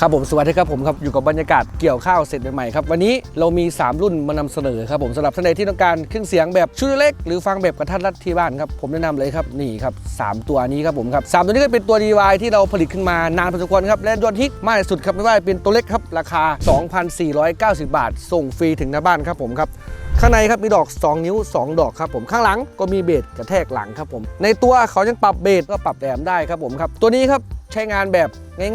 ครับผมสวัสดีครับผมครับอยู่กับบรรยากาศเกี่ยวข้าวเสร็จใหม่ๆครับวันนี้เรามี 3 รุ่นมานำเสนอครับผมสำหรับท่านใดที่ต้องการเครื่องเสียงแบบชุดเล็กหรือฟังแบบกระทัดรัดที่บ้านครับผมแนะนำเลยครับนี่ครับสามตัวนี้ครับผมครับสามตัวนี้ก็เป็นตัว DIY ที่เราผลิตขึ้นมานานพอสมควรครับและยอดฮิตมากที่สุดครับไม่ว่าจะเป็นตัวเล็กครับราคา 2,490 บาท ส่งฟรีถึงหน้าบ้านครับผมครับข้างในครับมีดอก 2 นิ้ว 2 ดอกครับผมข้างหลังก็มีเบสกระแทกหลังครับผม ในตัวเขายังปรับเบสก็ปรับแหลมได้ครับผมครับตัวนี้ครับ ใช้งานแบบ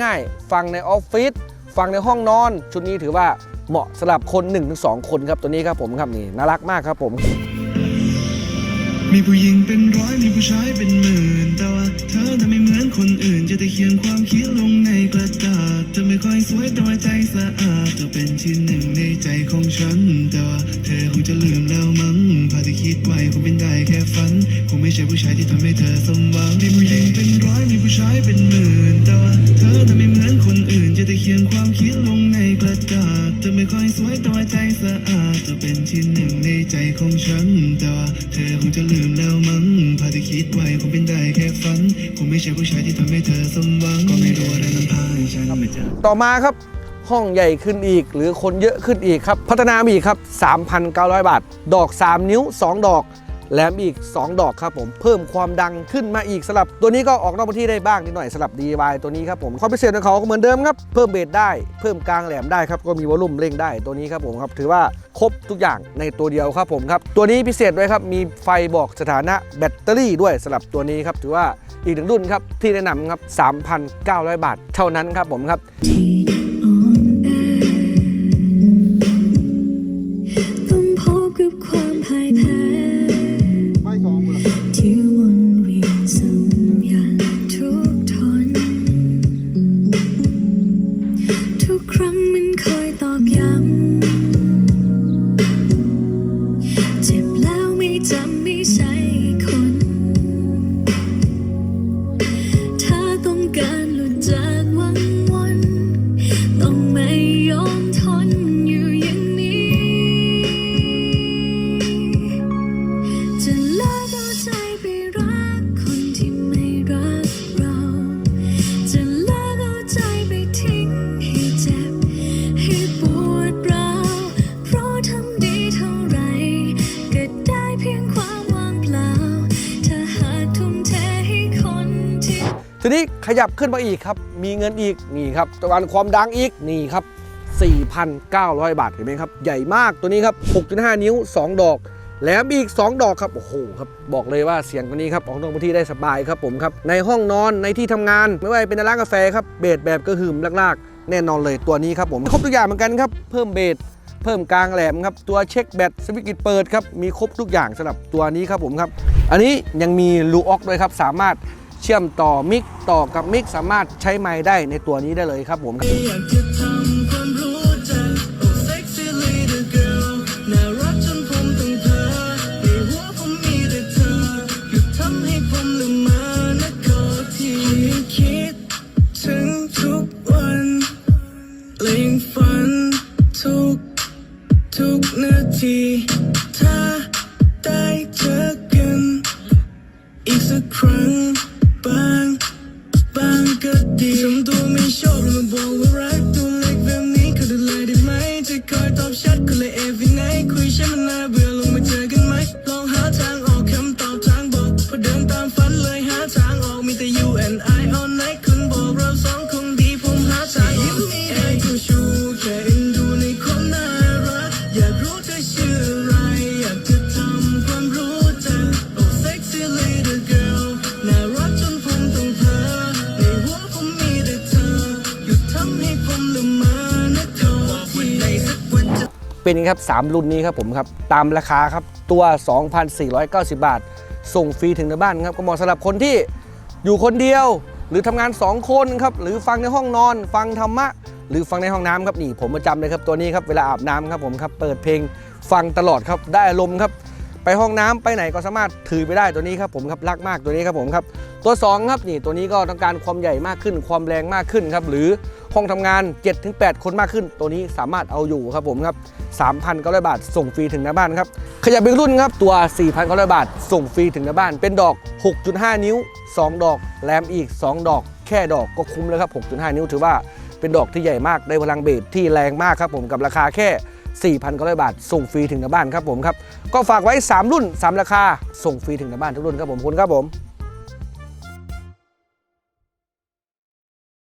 ง่ายๆ ฟังในออฟฟิศฟังในห้องนอน ชุดนี้ถือว่าเหมาะสำหรับคน1-2 คนครับตัวนี้ครับผมครับนี่น่ารักมากครับผม มีผู้หญิงเป็นร้อยมีผู้ชายเป็นหมื่นแต่ว่าเธอทำไม่เหมือนคนอื่น จะได้เขียนความคิดลงในกระดาษเธอไม่ค่อยสวยแต่ว่าใจสะอาดเธอเป็นที่หนึ่งในใจของฉัน แต่ว่าเธอคงจะลืมแล้วมั้งภาที่คิดไว้คงเป็นได้แค่ฝันคงไม่ใช่ผู้ชายที่ทำให้เธอสมหวังมีผู้หญิงเป็นร้อยมีผู้ชายเป็นหมื่น คิดไว้คงเป็นได้แค่ฝันคงไม่ใช่ผู้ชายที่ทำให้เธอสมหวังก็ไม่รู้อะไรนำพาให้ฉันไม่เจอ ต่อมาครับห้องใหญ่ขึ้นอีก หรือคนเยอะขึ้นอีกครับ พัฒนามาอีกครับ 3,900 บาท ดอก 3 นิ้ว 2 ดอก แหลมอีก 2 ดอกครับผมเพิ่มความดังขึ้นมาอีกสำหรับ ตัวนี้ก็ออกนอกพื้นที่ได้บ้างนิดหน่อยสำหรับ DIY ตัวนี้ครับผมความพิเศษของเขาก็เหมือนเดิมครับเพิ่มเบสได้เพิ่มกลางแหลมได้ครับก็มีวอลลุ่มเร่งได้ตัวนี้ครับผมครับถือว่าครบทุกอย่างในตัวเดียวครับผมครับตัวนี้พิเศษด้วยครับมีไฟบอกสถานะแบตเตอรี่ด้วยสำหรับตัวนี้ครับถือว่าอีกหนึ่งรุ่นครับที่แนะนำครับ3,900 บาท เท่านั้นครับผมครับ ทีนี้ขยับขึ้นมาอีกครับ มีเงินอีกนี่ครับตะวันความดังอีกนี่ครับ 4,900 บาทเห็นไหมครับ ใหญ่มากตัวนี้ครับ 6.5 นิ้ว 2 ดอกแหลมอีก 2 ดอกครับ โอ้โหครับ บอกเลยว่าเสียงตัวนี้ครับ ออกนอกพื้นที่ได้สบายครับผมครับ ในห้องนอนในที่ทำงาน ไม่ว่าจะเป็นร้านกาแฟครับ เบสแบบกระหึ่มลากๆ แน่นอนเลยตัวนี้ครับผม ครบทุกอย่างเหมือนกันครับ เพิ่มเบสเพิ่มกลางแหลมครับ ตัวเช็คแบตสวิตช์เปิดครับ มีครบทุกอย่างสำหรับตัวนี้ครับผมครับ อันนี้ยังมีลูออกด้วยครับ สามารถ เชื่อมต่อมิกต่อกับมิกสามารถใช้ไมค์ได้ในตัวนี้ได้เลยครับผม เป็นครับ 3 รุ่นนี้ครับผมครับ ตามราคาครับตัว 2,490 บาท ส่งฟรีถึงในบ้านครับก็เหมาะสำหรับคนที่อยู่คนเดียว หรือทำงาน 2 คนครับหรือฟังในห้องนอน ฟังธรรมะ หรือฟังในห้องน้ำครับนี่ผมประจำเลยครับตัวนี้ครับเวลาอาบน้ำครับผมครับเปิดเพลงฟังตลอดครับได้อารมณ์ครับไปห้องน้ำไปไหนก็สามารถถือไปได้ตัวนี้ครับผมครับรักมากตัวนี้ครับผมครับตัวสองครับนี่ตัวนี้ก็ต้องการความใหญ่มากขึ้น ความแรงมากขึ้นครับ หรือ ห้องทำงาน 7-8 คนมากขึ้น ตัวนี้สามารถเอาอยู่ครับผมครับ 3,900 บาท ส่งฟรีถึงหน้าบ้านครับ ขยับเป็นรุ่นครับ ตัว 4,900 บาท ส่งฟรีถึงหน้าบ้าน เป็นดอก 6.5 นิ้ว 2 ดอก แรมอีก 2 ดอก แค่ดอกก็คุ้มแล้วครับ 6.5 นิ้วถือว่าเป็นดอกที่ใหญ่มาก ได้พลังเบสที่แรงมากครับผม กับราคาแค่4,900 บาท ส่งฟรีถึงหน้าบ้านครับผมครับ ก็ฝากไว้ 3 รุ่น 3 ราคา ส่งฟรีถึงหน้าบ้านทุกรุ่นครับผมคุณครับผม